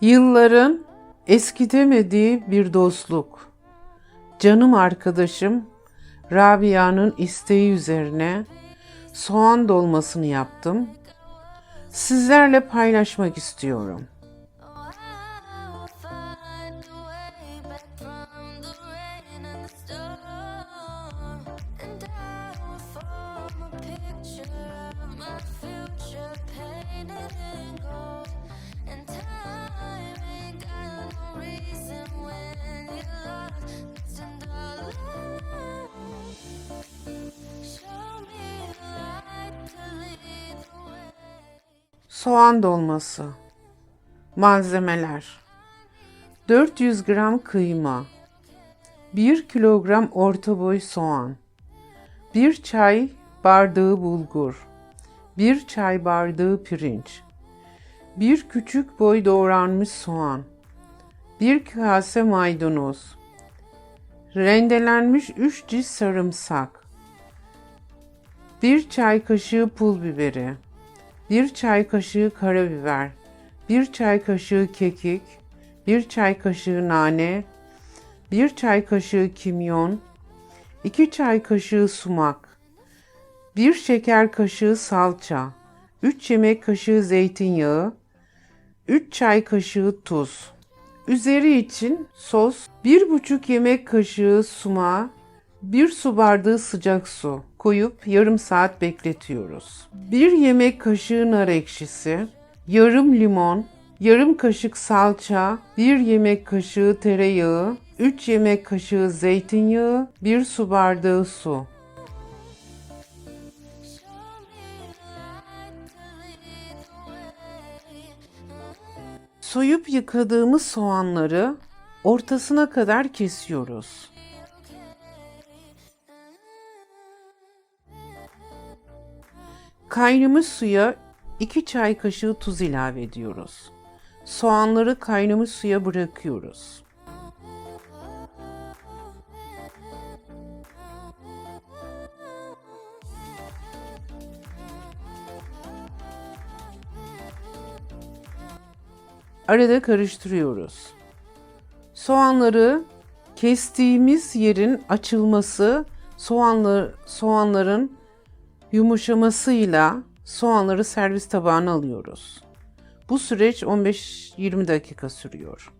Yılların eskitemediği bir dostluk. Canım arkadaşım Rabia'nın isteği üzerine soğan dolmasını yaptım. Sizlerle paylaşmak istiyorum. Soğan dolması. Malzemeler 400 gram kıyma 1 kilogram orta boy soğan 1 çay bardağı bulgur 1 çay bardağı pirinç 1 küçük boy doğranmış soğan 1 kase maydanoz rendelenmiş 3 diş sarımsak 1 çay kaşığı pul biberi 1 çay kaşığı karabiber, 1 çay kaşığı kekik, 1 çay kaşığı nane, 1 çay kaşığı kimyon, 2 çay kaşığı sumak, 1 şeker kaşığı salça, 3 yemek kaşığı zeytinyağı, 3 çay kaşığı tuz. Üzeri için sos, 1,5 yemek kaşığı sumağı, 1 su bardağı sıcak su koyup yarım saat bekletiyoruz. 1 yemek kaşığı nar ekşisi, yarım limon, yarım kaşık salça, 1 yemek kaşığı tereyağı, 3 yemek kaşığı zeytinyağı, 1 su bardağı su. Soyup yıkadığımız soğanları ortasına kadar kesiyoruz. Kaynamış suya 2 çay kaşığı tuz ilave ediyoruz. Soğanları kaynamış suya bırakıyoruz. Arada karıştırıyoruz. Soğanları kestiğimiz yerin açılması, soğanlar, soğanların yumuşamasıyla soğanları servis tabağına alıyoruz. Bu süreç 15-20 dakika sürüyor.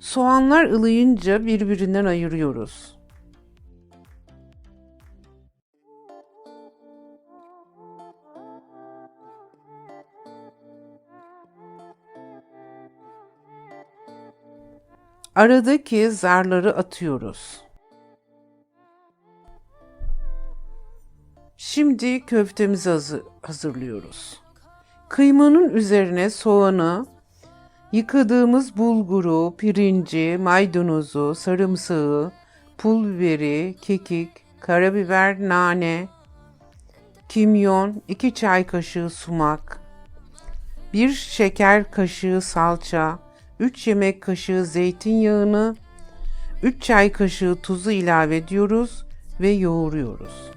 Soğanlar ılıyınca birbirinden ayırıyoruz. Aradaki zarları atıyoruz. Şimdi köftemizi hazır- hazırlıyoruz. Kıymanın üzerine soğanı, yıkadığımız bulguru, pirinci, maydanozu, sarımsağı, pul biberi, kekik, karabiber, nane, kimyon, 2 çay kaşığı sumak, 1 şeker kaşığı salça, 3 yemek kaşığı zeytinyağını, 3 çay kaşığı tuzu ilave ediyoruz ve yoğuruyoruz.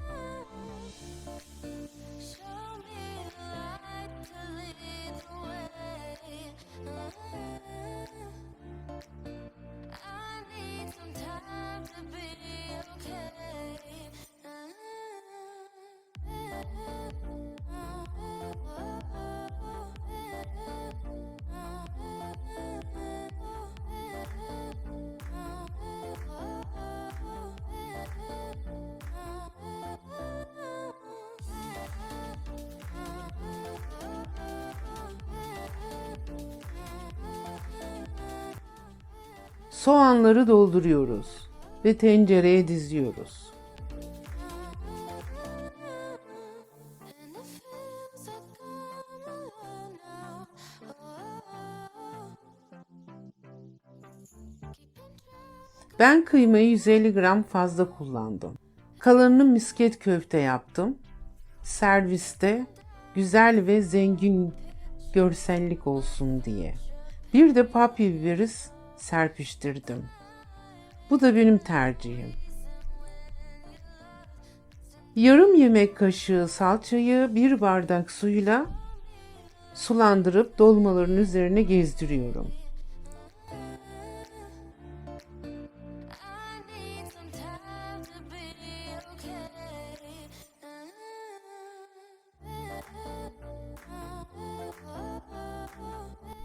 Soğanları dolduruyoruz ve tencereye diziyoruz. Ben kıymayı 150 gram fazla kullandım. Kalanını misket köfte yaptım. Serviste güzel ve zengin görsellik olsun diye. Bir de papya biberi serpiştirdim. Bu da benim tercihim. Yarım yemek kaşığı salçayı bir bardak suyla sulandırıp dolmaların üzerine gezdiriyorum.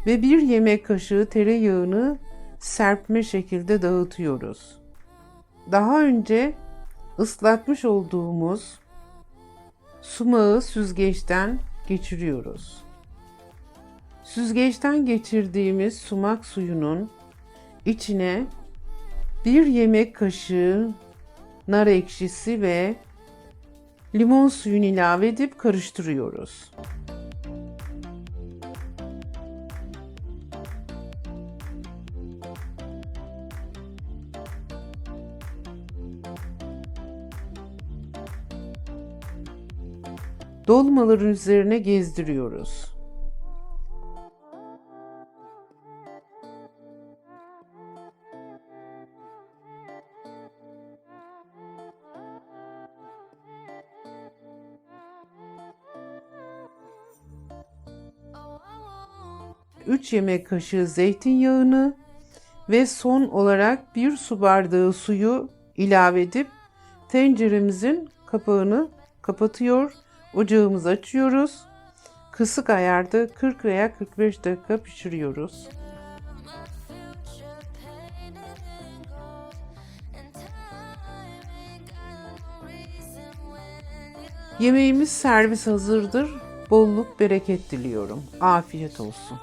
Ve bir yemek kaşığı tereyağını serpme şekilde dağıtıyoruz. Daha önce ıslatmış olduğumuz sumağı süzgeçten geçiriyoruz. Süzgeçten geçirdiğimiz sumak suyunun içine bir yemek kaşığı nar ekşisi ve limon suyunu ilave edip karıştırıyoruz. Dolmaların üzerine gezdiriyoruz. 3 yemek kaşığı zeytinyağını ve son olarak 1 su bardağı suyu ilave edip tenceremizin kapağını kapatıyor. Ocağımızı açıyoruz. Kısık ayarda 40 veya 45 dakika pişiriyoruz. Yemeğimiz servis hazırdır. Bolluk bereket diliyorum. Afiyet olsun.